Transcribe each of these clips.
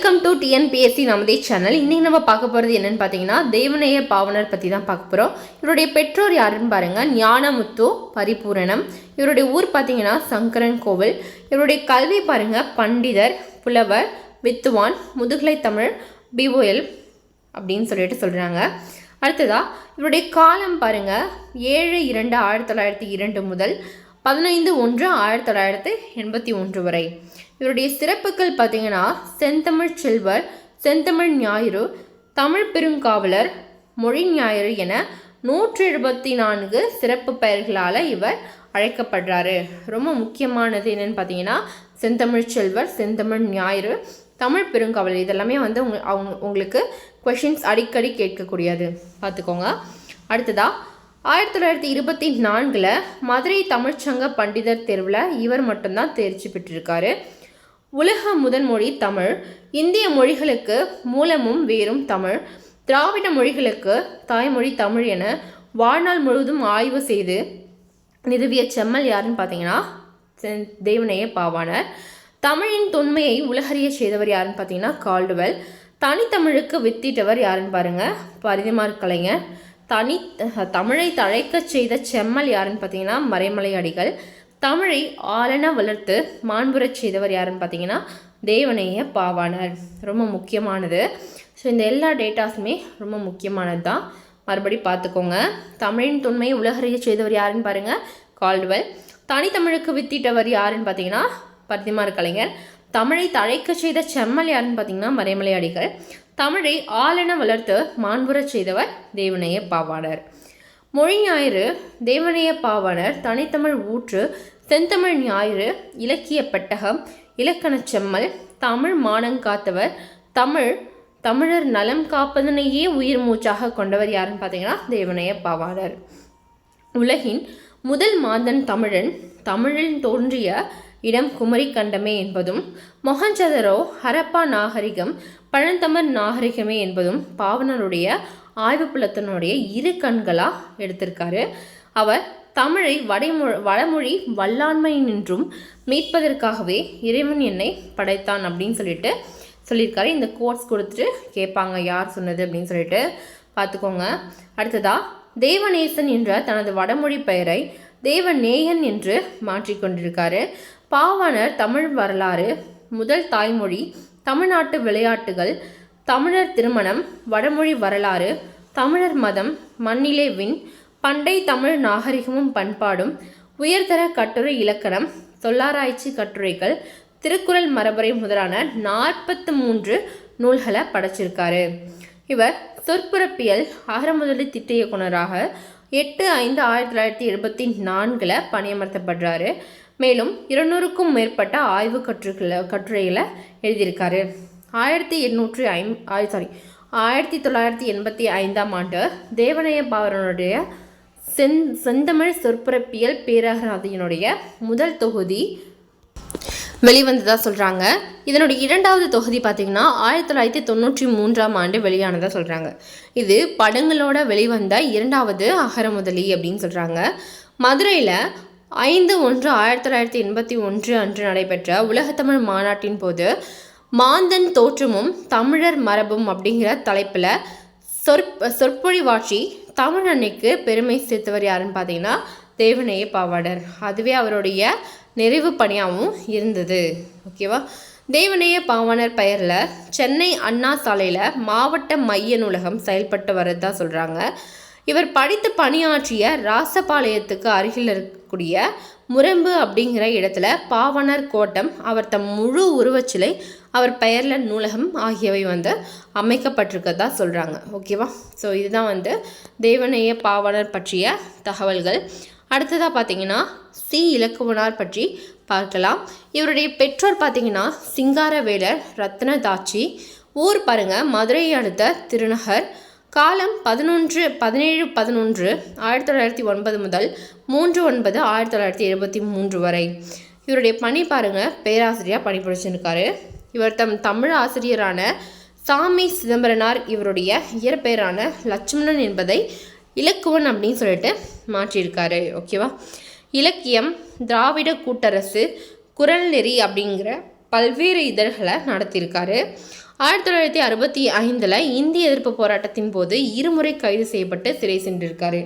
Welcome to TNPSC Namathe channel இன்றைக்கி நம்ம பார்க்க போகிறது என்னன்னு பார்த்தீங்கன்னா தேவநேய பாவனர் பற்றி தான் பார்க்க போகிறோம் இவருடைய பெற்றோர் யாருன்னு பாருங்கள் ஞானமுத்து பரிபூரணம். இவருடைய ஊர் பார்த்தீங்கன்னா சங்கரன் கோவில். இவருடைய கல்வி பாருங்க பண்டிதர் புலவர் வித்துவான் முதுகலை தமிழ் பிஓஎல் அப்படின்னு சொல்லிட்டு சொல்கிறாங்க அடுத்ததாக இவருடைய காலம் பாருங்கள் ஏழு இரண்டு ஆயிரத்தி தொள்ளாயிரத்தி இரண்டு முதல். பதினைந்து ஒன்று ஆயிரத்தி தொள்ளாயிரத்தி எண்பத்தி ஒன்று வரை. இவருடைய சிறப்புகள் பார்த்தீங்கன்னா செந்தமிழ் செல்வர் செந்தமிழ் ஞாயிறு தமிழ் பெருங்காவலர் மொழி ஞாயிறு என நூற்றி எழுபத்தி நான்கு சிறப்பு பெயர்களால் இவர் அழைக்கப்படுறாரு. ரொம்ப முக்கியமானது என்னன்னு பார்த்தீங்கன்னா செந்தமிழ் செல்வர் செந்தமிழ் ஞாயிறு தமிழ் பெருங்காவல் இதெல்லாமே வந்து உங்க அவங்க உங்களுக்கு கொஷின்ஸ் அடிக்கடி கேட்கக்கூடியது. பார்த்துக்கோங்க. அடுத்ததாக ஆயிரத்தி தொள்ளாயிரத்தி இருபத்தி நான்கில் மதுரை தமிழ்ச்சங்க பண்டிதர் தேர்வில் இவர் மட்டும்தான் தேர்ச்சி பெற்றிருக்காரு. உலக முதன்மொழி தமிழ் இந்திய மொழிகளுக்கு மூலமும் வேறும் தமிழ் திராவிட மொழிகளுக்கு தாய்மொழி தமிழ் என வாழ்நாள் முழுவதும் ஆய்வு செய்து நிறுவிய செம்மல் யாருன்னு பார்த்தீங்கன்னா தேவனைய தேவநேய பாவாணர். தமிழின் தொன்மையை உலகறிய செய்தவர் யாருன்னு பார்த்தீங்கன்னா கால்டுவெல். தனித்தமிழுக்கு வித்திட்டவர் யாருன்னு பாருங்கள் பரிதிமார் கலைஞர். தனி தமிழை தழைக்கச் செய்த செம்மல் யாருன்னு பார்த்தீங்கன்னா மறைமலை அடிகள். தமிழை ஆளன வளர்த்து மாண்புறச் செய்தவர் யாருன்னு பார்த்தீங்கன்னா தேவனைய பாவாணர். ரொம்ப முக்கியமானது. ஸோ இந்த எல்லா டேட்டாஸுமே ரொம்ப முக்கியமானது தான் மறுபடி பார்த்துக்கோங்க. தமிழின் தொன்மையை உலகறிய செய்தவர் யாருன்னு பாருங்கள் கால்டுவெல். தனித்தமிழுக்கு வித்திட்டவர் யாருன்னு பார்த்தீங்கன்னா பத்திமார் கலைஞர். தமிழை தழைக்க செய்த செம்மல் யாருன்னு பார்த்தீங்கன்னா மறைமலை அடிகள். தமிழை ஆளென வளர்த்து மாண்புறச் செய்தவர் தேவனைய பாவாணர் மொழி ஞாயிறு தேவநேய பாவாணர் தனித்தமிழ் ஊற்று தென்தமிழ் ஞாயிறு இலக்கிய பெட்டகம் இலக்கணச் செம்மல் தமிழ் மானங்காத்தவர் தமிழ் தமிழர் நலம் காப்பதனையே உயிர் மூச்சாக கொண்டவர் யாருன்னு பார்த்தீங்கன்னா தேவனைய பாவாணர் உலகின் முதல் மாந்தன் தமிழன் தமிழில் தோன்றிய இடம் குமரி கண்டமே என்பதும் மொஹஞ்சதரோ ஹரப்பா நாகரிகம் பழந்தமிழ் நாகரிகமே என்பதும் பாவனருடைய ஆய்வு புலத்தினுடைய இரு கண்களாக எடுத்திருக்காரு. அவர் தமிழை வடைமொழி வடமொழி வல்லாண்மை நின்றும் மீட்பதற்காகவே இறைவன் என்னை படைத்தான் அப்படின்னு சொல்லிட்டு சொல்லியிருக்காரு. இந்த கோட்ஸ் கொடுத்துட்டு கேட்பாங்க யார் சொன்னது அப்படின்னு சொல்லிட்டு பார்த்துக்கோங்க. அடுத்ததா தேவநேசன் என்ற தனது வடமொழி பெயரை தேவநேயன் என்று மாற்றிக்கொண்டிருக்காரு. பாவாணர் தமிழ் வரலாறு முதல் தாய்மொழி தமிழ்நாட்டு விளையாட்டுகள் தமிழர் திருமணம் வடமொழி வரலாறு தமிழர் மதம் மண்ணிலே விண் பண்டை தமிழ் நாகரிகமும் பண்பாடும் உயர்தர கட்டுரை இலக்கணம் தொல்லாராய்ச்சி கட்டுரைகள் திருக்குறள் மரபுரை முதலான நாற்பத்து மூன்று நூல்களை படைச்சிருக்காரு. இவர் சொற்புறப்பியல் அகரமுதலி திட்ட இயக்குனராக எட்டு ஐந்து ஆயிரத்தி தொள்ளாயிரத்தி எழுபத்தி நான்கில் பணியமர்த்தப்படுறாரு. மேலும் இருநூறுக்கும் மேற்பட்ட ஆய்வு கற்றுக்களை கட்டுரைகளை எழுதியிருக்காரு. ஆயிரத்தி எண்ணூற்றி ஐம் சாரி ஆயிரத்தி தொள்ளாயிரத்தி எண்பத்தி ஐந்தாம் ஆண்டு தேவனைய பாவரனுடைய செந் செந்தமிழ் சொற்பிறப்பியல் பேரகராதியினுடைய முதல் தொகுதி வெளிவந்ததாக சொல்கிறாங்க இதனுடைய இரண்டாவது தொகுதி பார்த்திங்கன்னா ஆயிரத்தி தொள்ளாயிரத்தி தொண்ணூற்றி மூன்றாம் ஆண்டு வெளியானதாக சொல்கிறாங்க இது படங்களோட வெளிவந்த இரண்டாவது அகரமுதலி அப்படின்னு சொல்கிறாங்க மதுரையில் ஐந்து ஒன்று ஆயிரத்தி தொள்ளாயிரத்தி எண்பத்தி ஒன்று அன்று நடைபெற்ற உலகத்தமிழ் மாநாட்டின் போது மாந்தன் தோற்றமும் தமிழர் மரபும் அப்படிங்கிற தலைப்பில் சொற் சொற்பொழிவாட்சி தமிழ் அன்னைக்கு பெருமை சேர்த்தவர் யாருன்னு பார்த்தீங்கன்னா தேவநேய பாவாடர் அதுவே அவருடைய நிறைவு பணியாகவும் இருந்தது. ஓகேவா தேவநேய பாவாணர் பெயரில் சென்னை அண்ணா சாலையில் மாவட்ட மைய நூலகம் செயல்பட்டு வரதான் சொல்கிறாங்க இவர் படித்து பணியாற்றிய ராசபாளையத்துக்கு அருகில் இருக்கக்கூடிய முரம்பு அப்படிங்கிற இடத்துல பாவனர் கோட்டம் அவர் தம் முழு உருவச்சிலை அவர் பெயரில் நூலகம் ஆகியவை வந்து அமைக்கப்பட்டிருக்கதா சொல்கிறாங்க ஓகேவா ஸோ இதுதான் வந்து தேவநேய பாவனர் பற்றிய தகவல்கள். அடுத்ததாக பார்த்தீங்கன்னா சி இலக்குவனார் பற்றி பார்க்கலாம். இவருடைய பெற்றோர் பார்த்தீங்கன்னா சிங்காரவேலர் ரத்னதாச்சி. ஊர் பாருங்கள் மதுரையை அடுத்த திருநகர். காலம் பதினொன்று பதினேழு பதினொன்று ஆயிரத்தி தொள்ளாயிரத்தி ஒன்பது முதல் மூன்று ஒன்பது ஆயிரத்தி தொள்ளாயிரத்தி எழுபத்தி மூன்று வரை. இவருடைய பணி பாருங்கள் பேராசிரியராக பணிபுரிச்சிருக்காரு இவர் தம் தமிழ் ஆசிரியரான சாமி சிதம்பரனார் இவருடைய இயற்பெயரான லட்சுமணன் என்பதை இலக்குவன் அப்படின்னு சொல்லிட்டு மாற்றியிருக்காரு ஓகேவா இலக்கியம் திராவிட கூட்டரசு குரல் நெறி அப்படிங்கிற பல்வேறு இதழ்களை நடத்தியிருக்காரு. ஆயிரத்தி தொள்ளாயிரத்தி அறுபத்தி ஐந்தில் இந்திய எதிர்ப்பு போராட்டத்தின் போது இருமுறை கைது செய்யப்பட்டு சிறை சென்றிருக்காரு.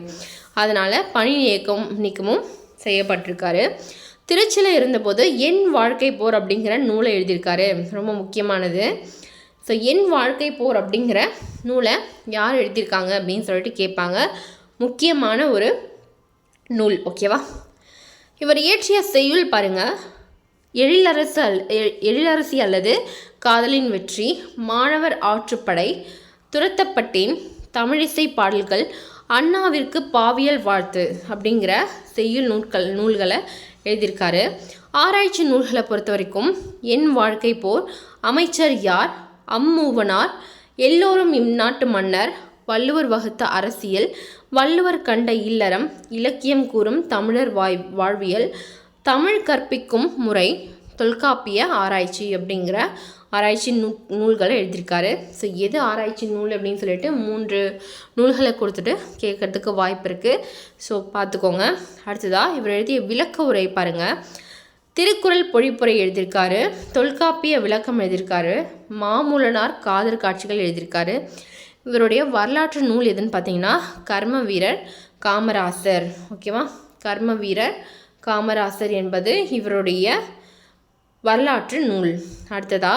அதனால் பணி நீக்கம் நீக்கமும் செய்யப்பட்டிருக்காரு. திருச்சியில் இருந்தபோது என் வாழ்க்கை போர் அப்படிங்கிற நூலை எழுதியிருக்காரு. ரொம்ப முக்கியமானது. ஸோ என் வாழ்க்கை போர் அப்படிங்கிற நூலை யார் எழுதியிருக்காங்க அப்படின்னு சொல்லிட்டு கேட்பாங்க. முக்கியமான ஒரு நூல் ஓகேவா இவர் இயற்றிய செய்யுள் பாருங்க. எழிலரசு அல் எழிலரசி அல்லது காதலின் வெற்றி மாணவர் ஆற்றுப்படை துரத்தப்பட்டேன் தமிழிசை பாடல்கள் அண்ணாவிற்கு பாவியல் வாழ்த்து அப்படிங்கிற செய்யுள் நூல்கள் நூல்களை எழுதியிருக்காரு. ஆராய்ச்சி நூல்களை பொறுத்த வரைக்கும் என் வாழ்க்கை போர் அமைச்சர் யார் அம்மூவனார் எல்லோரும் இந்நாட்டு மன்னர் வள்ளுவர் வகுத்த அரசியல் வள்ளுவர் கண்ட இல்லறம் இலக்கியம் கூறும் தமிழர் வாய் வாழ்வியல் தமிழ் கற்பிக்கும் முறை தொல்காப்பிய ஆராய்ச்சி அப்படிங்கிற ஆராய்ச்சி நூ நூல்களை எழுதியிருக்காரு. ஸோ எது ஆராய்ச்சி நூல் அப்படின்னு சொல்லிட்டு மூன்று நூல்களை கொடுத்துட்டு கேட்கறதுக்கு வாய்ப்பு இருக்குது ஸோ பார்த்துக்கோங்க. அடுத்ததாக இவர் எழுதிய விளக்க உரை பாருங்கள் திருக்குறள் பொழிப்புரை எழுதியிருக்காரு. தொல்காப்பிய விளக்கம் எழுதியிருக்காரு. மாமூலனார் காதல் காட்சிகள் எழுதியிருக்காரு. இவருடைய வரலாற்று நூல் எதுன்னு பார்த்தீங்கன்னா கர்ம வீரர் காமராசர். ஓகேவா கர்ம வீரர் காமராசர் என்பது இவருடைய வரலாற்று நூல். அடுத்ததா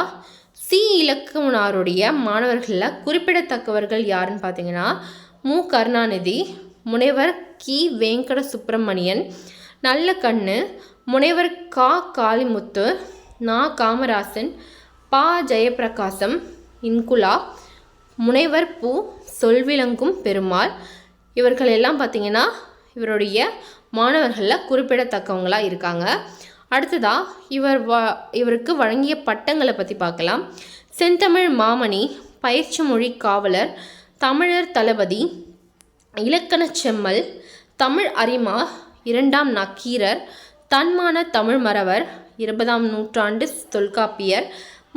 சி இலக்குவனாருடைய மாணவர்களில் குறிப்பிடத்தக்கவர்கள் யாருன்னு பார்த்தீங்கன்னா மு. கருணாநிதி முனைவர் கி. வெங்கட சுப்பிரமணியன் நல்ல கண்ணு முனைவர் கா. காளிமுத்து நா. காமராசன் பா. ஜெயப்பிரகாசம் இன்குலா முனைவர் பூ. சொல்விளங்கும் பெருமாள். இவர்கள் எல்லாம் பார்த்தீங்கன்னா இவருடைய மாணவர்களில் குறிப்பிடத்தக்கவங்களாக இருக்காங்க. அடுத்ததாக இவர் வ இவருக்கு வழங்கிய பட்டங்களை பற்றி பார்க்கலாம். செந்தமிழ் மாமணி பயிற்சி மொழி காவலர் தமிழர் தளபதி இலக்கணச் செம்மல் தமிழ் அரிமா இரண்டாம் நக்கீரர் தன்மான தமிழ் மறவர் இருபதாம் நூற்றாண்டு தொல்காப்பியர்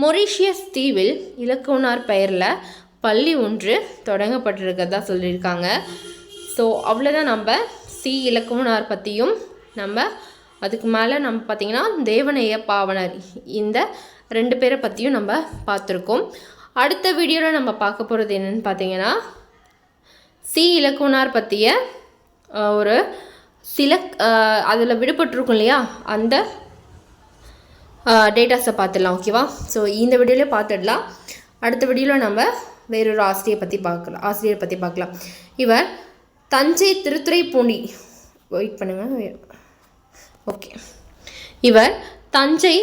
மொரீஷியஸ் தீவில் இலக்குவனார் பெயரில் பள்ளி ஒன்று தொடங்கப்பட்டிருக்கிறதா சொல்லியிருக்காங்க. ஸோ அவ்வளோதான் நம்ம சி இலக்குவனார் பற்றியும் நம்ம அதுக்கு மேலே நம்ம பார்த்திங்கன்னா தேவனைய பாவனர். இந்த ரெண்டு பேரை பற்றியும் நம்ம பார்த்துருக்கோம். அடுத்த வீடியோவில் நம்ம பார்க்க போகிறது என்னென்னு பார்த்தீங்கன்னா சி இலக்குனார் பற்றிய ஒரு சில அதில் விடுபட்டிருக்கும் இல்லையா? அந்த டேட்டாஸை பார்த்துடலாம் ஓகேவா ஸோ இந்த வீடியோலேயே பார்த்துடலாம். அடுத்த வீடியோவில் நம்ம வேறொரு ஆசிரியை பற்றி பார்க்கலாம் ஆசிரியரை பற்றி பார்க்கலாம். இவர் தஞ்சை திருத்துறைப்பூண்டி வெயிட் பண்ணுங்கள் ஓகே இவர் தஞ்சை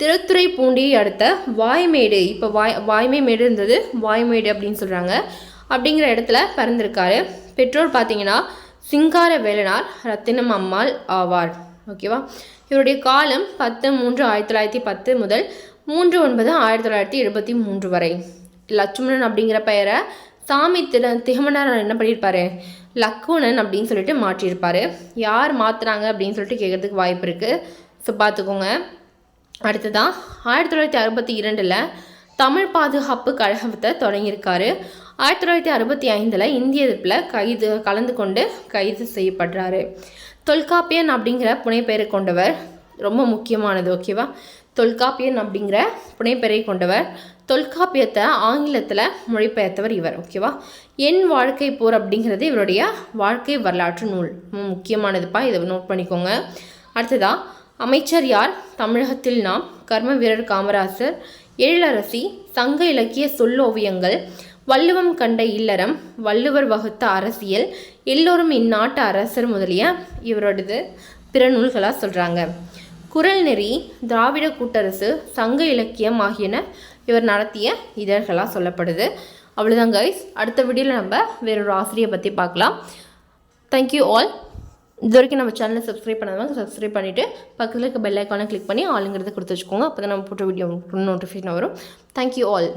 திருத்துறைப்பூண்டியை அடுத்த வாய்மேடு இப்போ வாய் வாய்மை மேடு இருந்தது வாய்மேடு அப்படின்னு சொல்கிறாங்க அப்படிங்கிற இடத்துல பிறந்திருக்காரு. பெற்றோர் பார்த்தீங்கன்னா சிங்கார வேலனார் ரத்தினம் அம்மாள் ஆவார். ஓகேவா இவருடைய காலம் பத்து மூன்று ஆயிரத்தி தொள்ளாயிரத்தி பத்து முதல் மூன்று ஒன்பது ஆயிரத்தி தொள்ளாயிரத்தி எழுபத்தி மூன்று வரை. லட்சுமணன் அப்படிங்கிற பெயரை சாமி திட திகமனார் என்ன பண்ணியிருப்பாரு? லக்குவணன் அப்படின்னு சொல்லிட்டு மாற்றியிருப்பார். யார் மாற்றுறாங்க அப்படின்னு சொல்லிட்டு கேட்குறதுக்கு வாய்ப்பு இருக்குது ஸோ பார்த்துக்கோங்க. அடுத்ததான் ஆயிரத்தி தொள்ளாயிரத்தி அறுபத்தி இரண்டில் தமிழ் பாதுகாப்பு கழகத்தை தொடங்கியிருக்காரு. ஆயிரத்தி தொள்ளாயிரத்தி அறுபத்தி ஐந்தில் இந்திய எதிர்ப்பில் கைது கலந்து கொண்டு கைது செய்யப்படுறாரு. தொல்காப்பியன் அப்படிங்கிற புனைப்பெயரை கொண்டவர் ரொம்ப முக்கியமானது ஓகேவா தொல்காப்பியன் அப்படிங்கிற புனைப்பெயரை கொண்டவர். தொல்காப்பியத்தை ஆங்கிலத்தில் மொழிபெயர்த்தவர் இவர் ஓகேவா என் வாழ்க்கை போர் அப்படிங்கிறது இவருடைய வாழ்க்கை வரலாற்று நூல். ரொம்ப முக்கியமானதுப்பா இதை நோட் பண்ணிக்கோங்க. அடுத்ததா அமைச்சர் யார்? தமிழகத்தில் நாம் கர்ம வீரர் காமராசர் எழிலரசி சங்க இலக்கிய சொல்லோவியங்கள் வள்ளுவம் கண்ட இல்லறம் வள்ளுவர் வகுத்த அரசியல் எல்லோரும் இந்நாட்டு அரசர் முதலிய இவரோடது பிற நூல்களாக சொல்கிறாங்க குறள் நெறி திராவிட கூட்டரசு சங்க இலக்கியம் ஆகியன இவர் நடத்திய இதழ்களாக சொல்லப்படுது. அவ்வளோதான் கைஸ் அடுத்த வீடியோவில் நம்ம வேறொரு ஆசிரியை பற்றி பார்க்கலாம். தேங்க்யூ ஆல் இது வரைக்கும் நம்ம சேனலை சப்ஸ்கிரைப் பண்ணாதவங்க சப்ஸ்கிரைப் பண்ணிவிட்டு பக்கத்தில் இருக்க பெல் ஐக்கானை கிளிக் பண்ணி ஆளுங்கிறத கொடுத்து வச்சுக்கோங்க. அப்போ தான் நம்ம போட்ட வீடியோ நோட்டிஃபிகேஷன் வரும். Thank you all